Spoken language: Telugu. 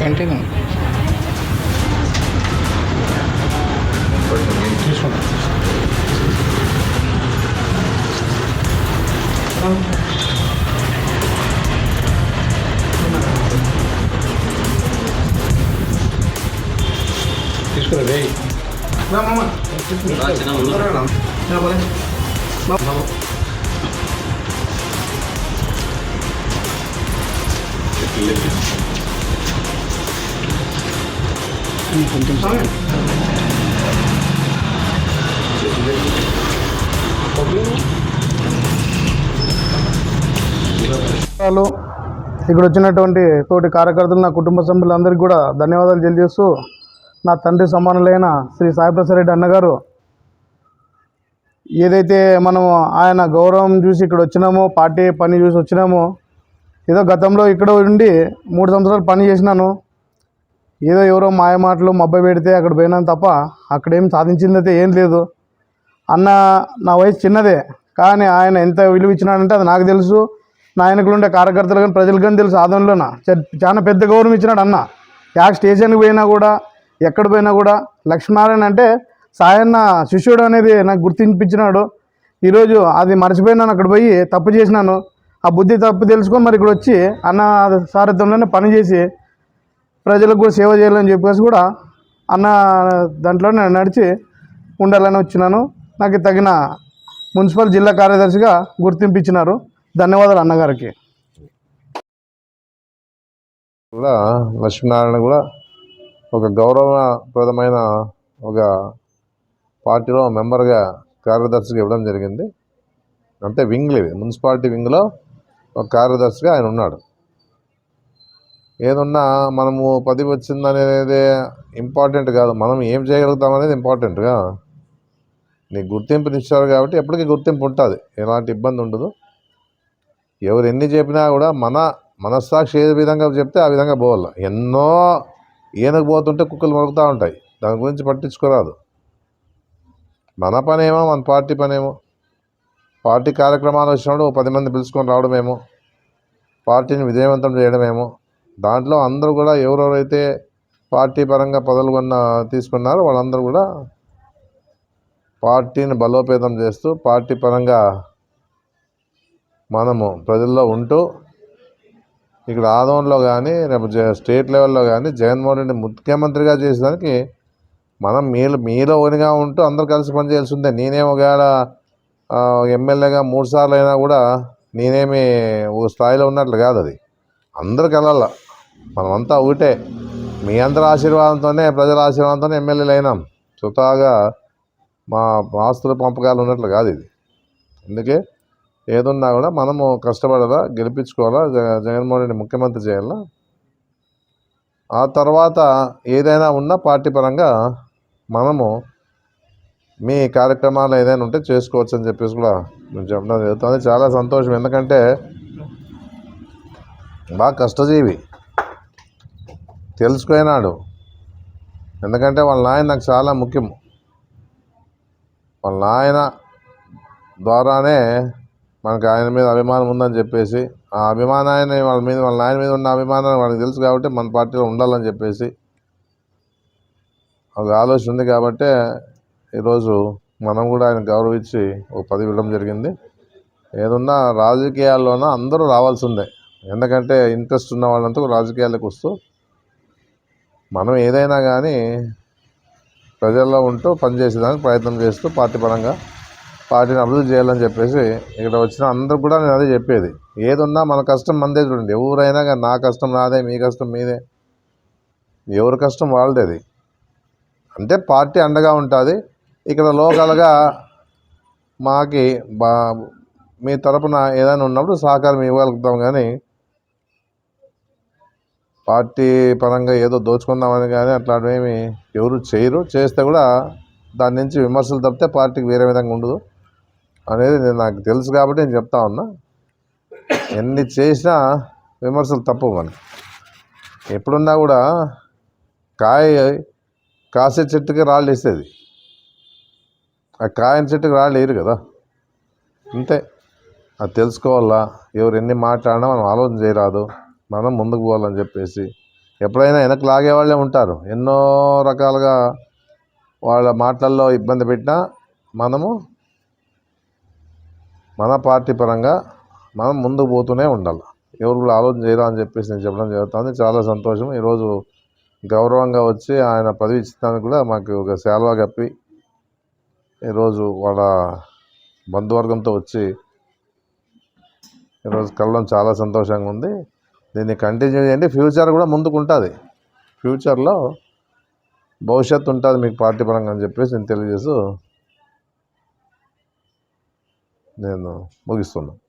కంటిన్యూ తీసుకురా వేయి కొంచెం హలో. ఇక్కడ వచ్చినటువంటి తోటి కార్యకర్తలు నా కుటుంబ సభ్యులందరికీ కూడా ధన్యవాదాలు తెలియజేస్తూ నా తండ్రి సమానులైన శ్రీ సాయిప్రసాద్ రెడ్డి అన్నగారు ఏదైతే మనం ఆయన గౌరవం చూసి ఇక్కడ వచ్చినామో పార్టీ పని చూసి వచ్చినామో ఏదో గతంలో ఇక్కడ ఉండి మూడు సంవత్సరాలు పని చేసినాను ఏదో ఎవరో మాయ మాటలు మబ్బ పెడితే అక్కడ పోయినాను తప్ప అక్కడేం సాధించిందైతే ఏం లేదు. అన్న నా వయసు చిన్నదే కానీ ఆయన ఎంత విలువ ఇచ్చినాడంటే అది నాకు తెలుసు. నా ఆయనకులు ఉండే కార్యకర్తలు కానీ ప్రజలు కానీ తెలుసు ఆదంలోన చాలా పెద్ద గౌరవం ఇచ్చినాడు అన్న. యాక్ స్టేషన్కి పోయినా కూడా ఎక్కడ పోయినా కూడా లక్ష్మీనారాయణ అంటే సాయన్న శిష్యుడు అనేది నాకు గుర్తింపించినాడు. ఈరోజు అది మర్చిపోయినాను అక్కడ పోయి తప్పు చేసినాను. ఆ బుద్ధి తప్పు తెలుసుకొని మరి ఇక్కడ వచ్చి అన్న సారథ్యంలోనే పని చేసి ప్రజలకు కూడా సేవ చేయాలని చెప్పేసి కూడా అన్న దాంట్లోనే నడిచి ఉండాలని వచ్చినాను. నాకు తగిన మున్సిపల్ జిల్లా కార్యదర్శిగా గుర్తింపు ఇచ్చినారు. ధన్యవాదాలు అన్నగారికి. కూడా లక్ష్మీనారాయణ కూడా ఒక గౌరవప్రదమైన ఒక పార్టీలో మెంబర్గా కార్యదర్శిగా ఇవ్వడం జరిగింది. అంటే వింగ్లు ఇవి. మున్సిపాలిటీ వింగ్లో ఒక కార్యదర్శిగా ఆయన ఉన్నాడు. ఏదున్నా మనము పదవి వచ్చిందనేది ఇంపార్టెంట్ కాదు. మనం ఏం చేయగలుగుతాం అనేది ఇంపార్టెంట్గా నీకు గుర్తింపునిచ్చారు కాబట్టి ఎప్పటికీ గుర్తింపు ఉంటుంది. ఎలాంటి ఇబ్బంది ఉండదు. ఎవరు ఎన్ని చెప్పినా కూడా మన మనస్సాక్షి ఏ విధంగా చెప్తే ఆ విధంగా పోవాలి. ఎన్నో ఈయనకు పోతుంటే కుక్కలు మొరుగుతూ ఉంటాయి. దాని గురించి పట్టించుకోరాదు. మన పనేమో మన పార్టీ పనేమో. పార్టీ కార్యక్రమాలు వచ్చినప్పుడు పది మంది పిలుచుకొని రావడమేమో. పార్టీని విజయవంతం చేయడమేమో. దాంట్లో అందరూ కూడా ఎవరెవరైతే పార్టీ పరంగా పదవులు కొన్న తీసుకున్నారో వాళ్ళందరూ కూడా పార్టీని బలోపేతం చేస్తూ పార్టీ పరంగా మనము ప్రజల్లో ఉంటూ ఇక్కడ ఆదంలో కానీ రేపు జ- స్టేట్ లెవెల్లో కానీ జగన్మోహన్ రెడ్డి ముఖ్యమంత్రిగా చేసేదానికి మనం మీలో మీలో ఒకనిగా ఉంటూ అందరు కలిసి పనిచేయాల్సి ఉందే నేనేం ఒకవేళ ఎమ్మెల్యేగా మూడు సార్లు అయినా కూడా నేనేమి ఒక స్థాయిలో ఉన్నట్లు కాదు అది. అందరికి వెళ్ళాల మనమంతా ఒకటే. మీ అందరి ఆశీర్వాదంతోనే ప్రజల ఆశీర్వాదంతోనే ఎమ్మెల్యేలు అయినాం. సుతాగా మా ఆస్తుల పంపకాలు ఉన్నట్లు కాదు ఇది. అందుకే ఏదున్నా కూడా మనము కష్టపడాలా గెలిపించుకోవాలా జగన్మోహన్ రెడ్డి ముఖ్యమంత్రి చేయాలా? ఆ తర్వాత ఏదైనా ఉన్నా పార్టీ పరంగా మనము మీ కార్యక్రమాలు ఏదైనా ఉంటే చేసుకోవచ్చు అని చెప్పేసి కూడా నేను చెప్పడం జరుగుతుంది. చాలా సంతోషం. ఎందుకంటే బాగా కష్టజీవి. తెలుసుకున్నాడు. ఎందుకంటే వాళ్ళ నాయన నాకు చాలా ముఖ్యం. వాళ్ళ నాయన ద్వారానే మనకు ఆయన మీద అభిమానం ఉందని చెప్పేసి ఆ అభిమానాన్ని వాళ్ళ మీద వాళ్ళ నాయన మీద ఉన్న అభిమానాన్ని వాళ్ళకి తెలుసు కాబట్టి మన పార్టీలో ఉండాలని చెప్పేసి ఒక ఆలోచన ఉంది కాబట్టి ఈరోజు మనం కూడా ఆయన గౌరవించి ఒక పదవి ఇవ్వడం జరిగింది. ఏదున్నా రాజకీయాల్లోనూ అందరూ రావాల్సిందే. ఎందుకంటే ఇంట్రెస్ట్ ఉన్న వాళ్ళంతా రాజకీయాలకు వస్తూ మనం ఏదైనా కానీ ప్రజల్లో ఉంటూ పనిచేసేదానికి ప్రయత్నం చేస్తూ పార్టీ పరంగా పార్టీని అభివృద్ధి చేయాలని చెప్పేసి ఇక్కడ వచ్చిన అందరూ కూడా నేను అదే చెప్పేది. ఏదున్నా మన కష్టం మందే చూడండి. ఎవరైనా కానీ నా కష్టం నాదే మీ కష్టం మీదే. ఎవరి కష్టం వాళ్ళదేది. అంటే పార్టీ అండగా ఉంటుంది. ఇక్కడ లోకల్గా మాకి బా మీ తరపున ఏదైనా ఉన్నప్పుడు సహకారం ఇవ్వగలుగుతాం కానీ పార్టీ పరంగా ఏదో దోచుకుందామని కానీ అట్లాంటివేమి ఎవరు చేయరు. చేస్తే కూడా దాని నుంచి విమర్శలు తప్పితే పార్టీకి వేరే విధంగా ఉండదు అనేది నేను నాకు తెలుసు కాబట్టి నేను చెప్తా ఉన్నా. ఎన్ని చేసినా విమర్శలు తప్పవు మనకి ఎప్పుడున్నా కూడా కాయ కాసే చెట్టుకి రాళ్ళు వేసేది. ఆ కాయని చెట్టుకి రాళ్ళు వేయరు కదా. అంతే. అది తెలుసుకోవాలా? ఎవరు ఎన్ని మాట్లాడినా మనం ఆలోచన చేయరాదు. మనం ముందుకు పోవాలని చెప్పేసి ఎప్పుడైనా వెనక్కి లాగేవాళ్ళే ఉంటారు. ఎన్నో రకాలుగా వాళ్ళ మాటల్లో ఇబ్బంది పెట్టినా మనము మన పార్టీ పరంగా మనం ముందుకు పోతూనే ఉండాలి. ఎవరు కూడా ఆలోచన చేయరా అని చెప్పేసి నేను చెప్పడం జరుగుతుంది. చాలా సంతోషం. ఈరోజు గౌరవంగా వచ్చి ఆయన పదవి ఇచ్చినందుకు కూడా మాకు ఒక శాల్వా కప్పి ఈరోజు వాళ్ళ బంధువర్గంతో వచ్చి ఈరోజు కలవడం చాలా సంతోషంగా ఉంది. దీన్ని కంటిన్యూ చేయండి. ఫ్యూచర్ కూడా ముందుకు ఉంటుంది ఫ్యూచర్లో భవిష్యత్తు ఉంటుంది మీకు పార్టీ పరంగా అని చెప్పేసి నేను తెలియజేస్తూ నేను ముగిస్తున్నాను.